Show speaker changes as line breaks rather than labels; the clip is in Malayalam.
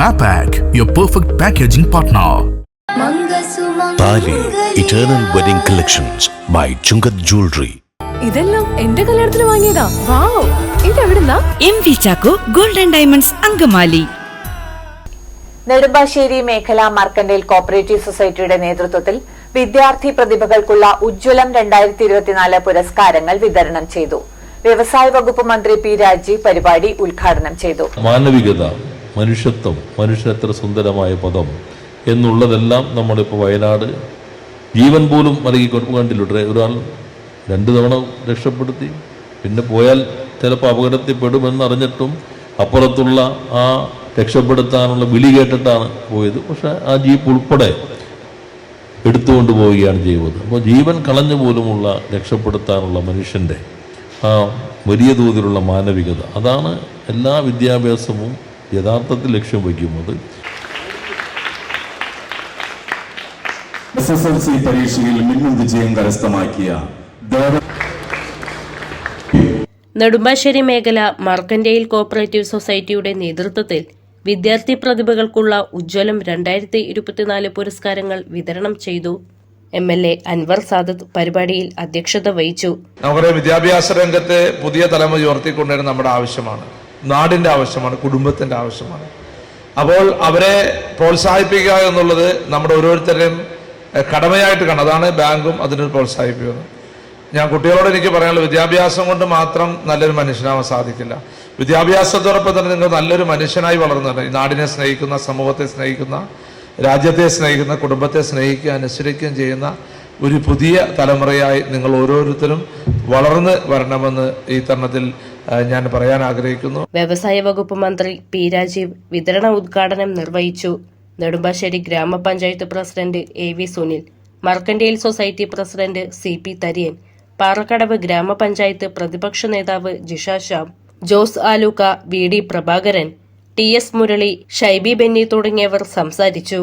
Mapac, your perfect packaging partner.
Thali eternal wedding collections by Chungath jewellery
ഇതെല്ലാം എന്റെ കല്യാണത്തിന് വാങ്ങിയതാ. Wow. ഇതെവിടുന്നാ?
M V Chacko golden diamonds Angamaly.
Nedumbassery മേഖല മർക്കന്റൈൽ കോപ്പറേറ്റീവ് സൊസൈറ്റിയുടെ നേതൃത്വത്തിൽ വിദ്യാർത്ഥി പ്രതിഭകൾക്കുള്ള ഉജ്ജ്വലം രണ്ടായിരത്തി ഇരുപത്തിനാല് പുരസ്കാരങ്ങൾ വിതരണം ചെയ്തു. വ്യവസായ വകുപ്പ് മന്ത്രി പി രാജീവ് പരിപാടി ഉദ്ഘാടനം ചെയ്തു.
മാനവികത മനുഷ്യത്വം മനുഷ്യൻ എത്ര സുന്ദരമായ പദം എന്നുള്ളതെല്ലാം നമ്മളിപ്പോൾ വയനാട് ജീവൻ പോലും നൽകിക്കൊണ്ട് കണ്ടില്ലേ ഒരാൾ രണ്ട് തവണ രക്ഷപ്പെടുത്തി പിന്നെ പോയാൽ ചിലപ്പോൾ അപകടത്തിൽപ്പെടുമെന്നറിഞ്ഞിട്ടും അപ്പുറത്തുള്ള ആ രക്ഷപ്പെടുത്താനുള്ള വിളി കേട്ടിട്ടാണ് പോയത്. പക്ഷേ ആ ജീപ്പ് ഉൾപ്പെടെ എടുത്തുകൊണ്ട് പോവുകയാണ് ചെയ്യുന്നത് അപ്പോൾ ജീവൻ കളഞ്ഞു പോലുമുള്ള രക്ഷപ്പെടുത്താനുള്ള മനുഷ്യന്റെ ആ വലിയ തോതിലുള്ള മാനവികത. അതാണ് എല്ലാ വിദ്യാഭ്യാസവും യഥാർത്ഥത്തിൽ ലക്ഷ്യം വയ്ക്കുന്നത്.
എസ് എസ് എൽ സി പരീക്ഷയിൽ മിന്നും വിജയം കരസ്ഥമാക്കിയ ദേവ
നെടുമ്പാശ്ശേരി മേഖല മാർക്കൻഡേയിൽ കോപ്പറേറ്റീവ് സൊസൈറ്റിയുടെ നേതൃത്വത്തിൽ വിദ്യാർത്ഥി പ്രതിഭകൾക്കുള്ള ഉജ്ജ്വലം രണ്ടായിരത്തി ഇരുപത്തിനാല് പുരസ്കാരങ്ങൾ വിതരണം ചെയ്തു. M L A Anwar Sadath പരിപാടിയിൽ അധ്യക്ഷത വഹിച്ചു.
നമ്മുടെ വിദ്യാഭ്യാസ രംഗത്തെ പുതിയ തലമുറ ഉയർത്തിക്കൊണ്ടുവരുന്ന നമ്മുടെ ആവശ്യമാണ്. നാടിന്റെ ആവശ്യമാണ് കുടുംബത്തിന്റെ ആവശ്യമാണ്. അപ്പോൾ അവരെ പ്രോത്സാഹിപ്പിക്കുക എന്നുള്ളത് നമ്മുടെ ഓരോരുത്തരുടെയും കടമയായിട്ട് കാണും. അതാണ് ബാങ്കും അതിനെ പ്രോത്സാഹിപ്പിക്കുന്നത്. ഞാൻ കുട്ടികളോട് എനിക്ക് പറയാനുള്ള വിദ്യാഭ്യാസം കൊണ്ട് മാത്രം നല്ലൊരു മനുഷ്യനാവാൻ സാധിക്കില്ല. വിദ്യാഭ്യാസത്തോടൊപ്പം തന്നെ നിങ്ങൾ നല്ലൊരു മനുഷ്യനായി വളർന്നുണ്ട്. ഈ നാടിനെ സ്നേഹിക്കുന്ന സമൂഹത്തെ സ്നേഹിക്കുന്ന രാജ്യത്തെ സ്നേഹിക്കുന്ന കുടുംബത്തെ സ്നേഹിക്കുകയും അനുസരിക്കുകയും ചെയ്യുന്ന ഒരു പുതിയ തലമുറയായി നിങ്ങൾ ഓരോരുത്തരും വളർന്ന് വരണമെന്ന് ഈ തരുണത്തിൽ ഞാൻ പറയാൻ ആഗ്രഹിക്കുന്നു.
വ്യവസായ വകുപ്പ് മന്ത്രി പി രാജീവ് വിതരണ ഉദ്ഘാടനം നിർവഹിച്ചു. നെടുമ്പാശ്ശേരി ഗ്രാമപഞ്ചായത്ത് president A V Sunil mercantile society president C P Thariyan Parakkadavu ഗ്രാമപഞ്ചായത്ത് പ്രതിപക്ഷ നേതാവ് Jisha Shyam Jose Aluka V D Prabhakaran T S Murali Shaibi Benny തുടങ്ങിയവർ സംസാരിച്ചു.